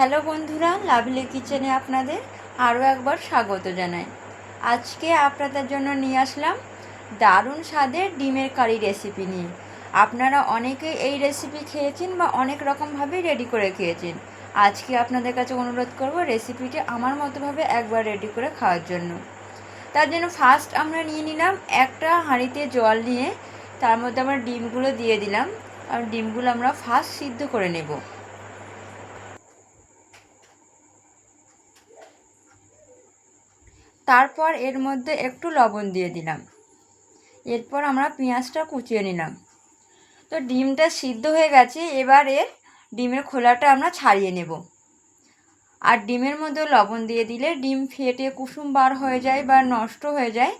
Hello বন্ধুরা, lovely কিচেনে আপনাদের আরও একবার স্বাগত জানাই। আজকে আপনাদের জন্য নিয়ে আসলাম দারুণ স্বাদের ডিমের কারি রেসিপি নিয়ে। আপনারা অনেকে এই রেসিপি খেয়েছেন বা অনেক রকমভাবেই রেডি করে খেয়েছেন। আজকে আপনাদের কাছে অনুরোধ করব রেসিপিটি আমার মতোভাবে একবার রেডি করে খাওয়ার জন্য। তার জন্য ফার্স্ট আমরা নিয়ে নিলাম একটা হাঁড়িতে জল নিয়ে তার মধ্যে আমরা ডিমগুলো দিয়ে দিলাম। আর ডিমগুলো আমরা ফার্স্ট সিদ্ধ করে নেব। তারপর এর মধ্যে একটু লবণ দিয়ে দিলাম। এরপর আমরা পেঁয়াজটা কুচিয়ে নিলাম। তো ডিমটা সিদ্ধ হয়ে গেছে, এবার এর ডিমের খোলাটা আমরা ছাড়িয়ে নেব। আর ডিমের মধ্যে লবণ দিয়ে দিলে ডিম ফেটে কুসুম বার হয়ে যায় বা নষ্ট হয়ে যায়,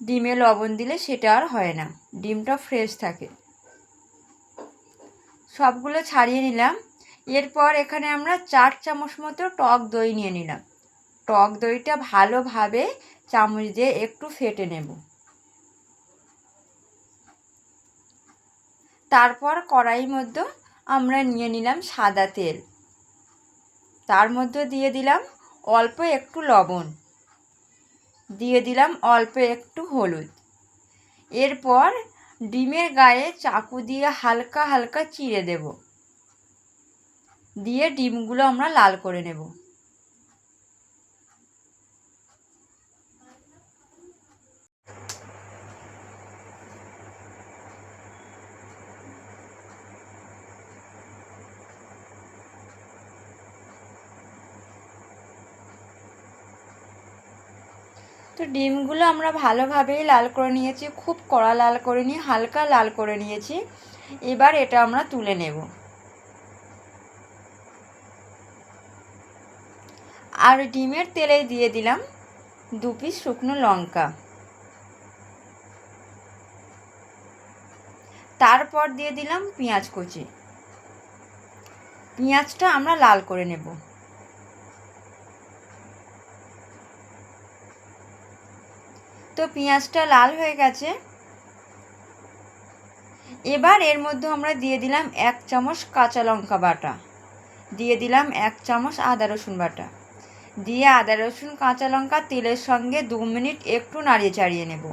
ডিমে লবণ দিলে সেটা আর হয় না, ডিমটা ফ্রেশ থাকে। সবগুলো ছাড়িয়ে নিলাম। এরপর এখানে আমরা চার চামচ মতো টক দই নিয়ে নিলাম। টক দইটা ভালোভাবে চামচ দিয়ে একটু ফেটে নেব। তারপর কড়াইয়ের মধ্যে আমরা নিয়ে নিলাম সাদা তেল। তার মধ্যে দিয়ে দিলাম অল্প একটু লবণ। দিয়ে দিলাম অল্প একটু হলুদ। এরপর ডিমের গায়ে চাকু দিয়ে হালকা হালকা চিড়ে দেব। দিয়ে ডিমগুলো আমরা লাল করে নেব। তো ডিমগুলো আমরা ভালোভাবেই লাল করে নিয়েছি, খুব কড়া লাল করে নিয়ে হালকা লাল করে নিয়েছি। এবার এটা আমরা তুলে নেব। আর ডিমের তেলে দিয়ে দিলাম দু পিস শুকনো লঙ্কা। তারপর দিয়ে দিলাম পেঁয়াজ কুচি। পেঁয়াজটা আমরা লাল করে নেব। তো পেঁয়াজটা লাল হয়ে গেছে। এবার এর মধ্যে আমরা দিয়ে দিলাম এক চামচ কাঁচা লঙ্কা বাটা। দিয়ে দিলাম এক চামচ আদা রসুন বাটা। দিয়ে আদা রসুন, কাঁচা লঙ্কা তেলের সঙ্গে দু মিনিট একটু নাড়িয়ে চাড়িয়ে নেব।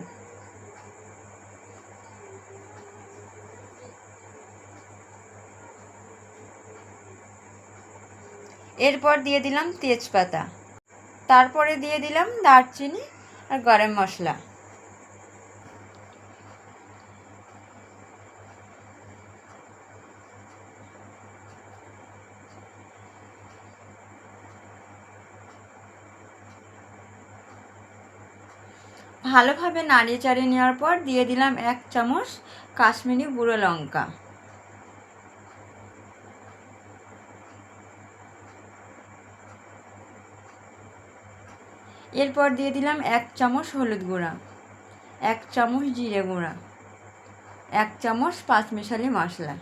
এরপর দিয়ে দিলাম তেজপাতা। তারপরে দিয়ে দিলাম দারচিনি। আর গরম মশলা। ভালোভাবে নাড়িয়ে চাড়িয়ে নেওয়ার পর দিয়ে দিলাম এক চামচ কাশ্মীরি গুঁড়ো লঙ্কা। এরপর দিয়ে দিলাম এক চামচ হলুদ গুঁড়া, এক চামচ জিরে গুঁড়া, এক চামচ পাঁচমিশালি মশলা।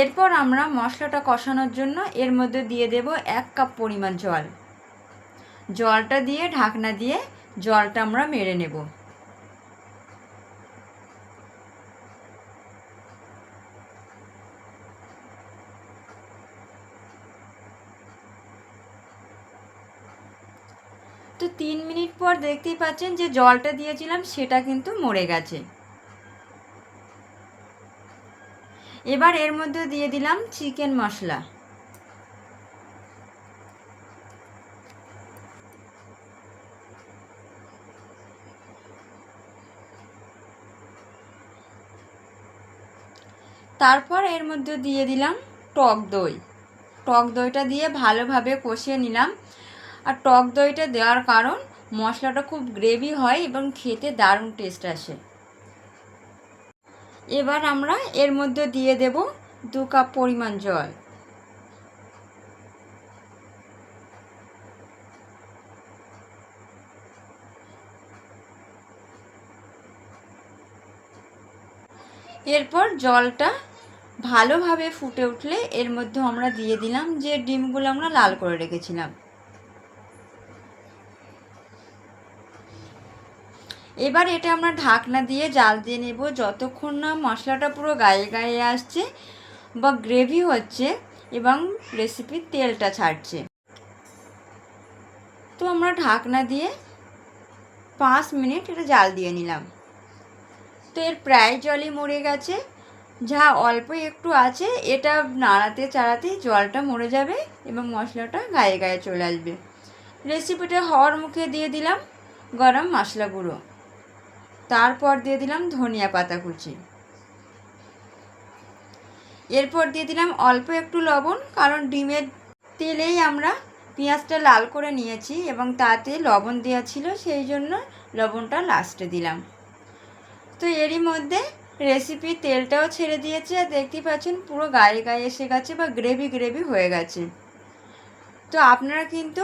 এরপর আমরা মশলাটা কষানোর জন্য এর মধ্যে দিয়ে দেব এক কাপ পরিমাণ জল। জলটা দিয়ে ঢাকনা দিয়ে জলটা আমরা মেরে নেব। তিন মিনিট পর দেখতেই পাচ্ছেন যে জলটা দিয়েছিলাম, সেটা কিন্তু মরে গেছে। এবার এর মধ্যে দিয়ে দিলাম চিকেন মশলা। তারপর এর মধ্যে দিয়ে দিলাম টক দই। টক দইটা দিয়ে ভালোভাবে কষিয়ে নিলাম। আর টক দইটা দেওয়ার কারণ মশলাটা খুব গ্রেভি হয় এবং খেতে দারুণ টেস্ট আসে। এবার আমরা এর মধ্যে দিয়ে দেব দু কাপ পরিমাণ জল। এরপর জলটা ভালোভাবে ফুটে উঠলে এর মধ্যে আমরা দিয়ে দিলাম যে ডিমগুলো আমরা লাল করে রেখেছিলাম। এবার এটা আমরা ঢাকনা দিয়ে জাল দিয়ে নেব। যতক্ষণ না মশলাটা পুরো গায়ে গায়ে আসছে বা গ্রেভি হচ্ছে এবং রেসিপির তেলটা ছাড়ছে। তো আমরা ঢাকনা দিয়ে পাঁচ মিনিট এটা জাল দিয়ে নিলাম। তো এর প্রায় জলই মরে গেছে। যা অল্প একটু আছে, এটা নাড়াতে চাড়াতে জলটা মরে যাবে এবং মশলাটা গায়ে গায়ে চলে আসবে। রেসিপিটা হওয়ার মুখে দিয়ে দিলাম গরম মশলা গুঁড়ো। তারপর দিয়ে দিলাম ধনিয়া পাতা কুচি। এরপর দিয়ে দিলাম অল্প একটু লবণ, কারণ ডিমের তেলেই আমরা পেঁয়াজটা লাল করে নিয়েছি এবং তাতে লবণ দেওয়া ছিল, সেই জন্য লবণটা লাস্টে দিলাম। তো এরই মধ্যে রেসিপি তেলটাও ছেড়ে দিয়েছে, আর দেখতেই পাচ্ছেন পুরো গায়ে গায়ে এসে গেছে বা গ্রেভি গ্রেভি হয়ে গেছে। তো আপনারা কিন্তু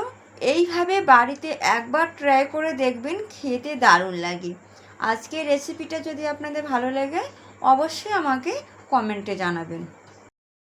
এইভাবে বাড়িতে একবার ট্রাই করে দেখবেন, খেতে দারুণ লাগে। আজকের রেসিপিটা যদি আপনাদের ভালো লাগে অবশ্যই আমাকে কমেন্টে জানাবেন।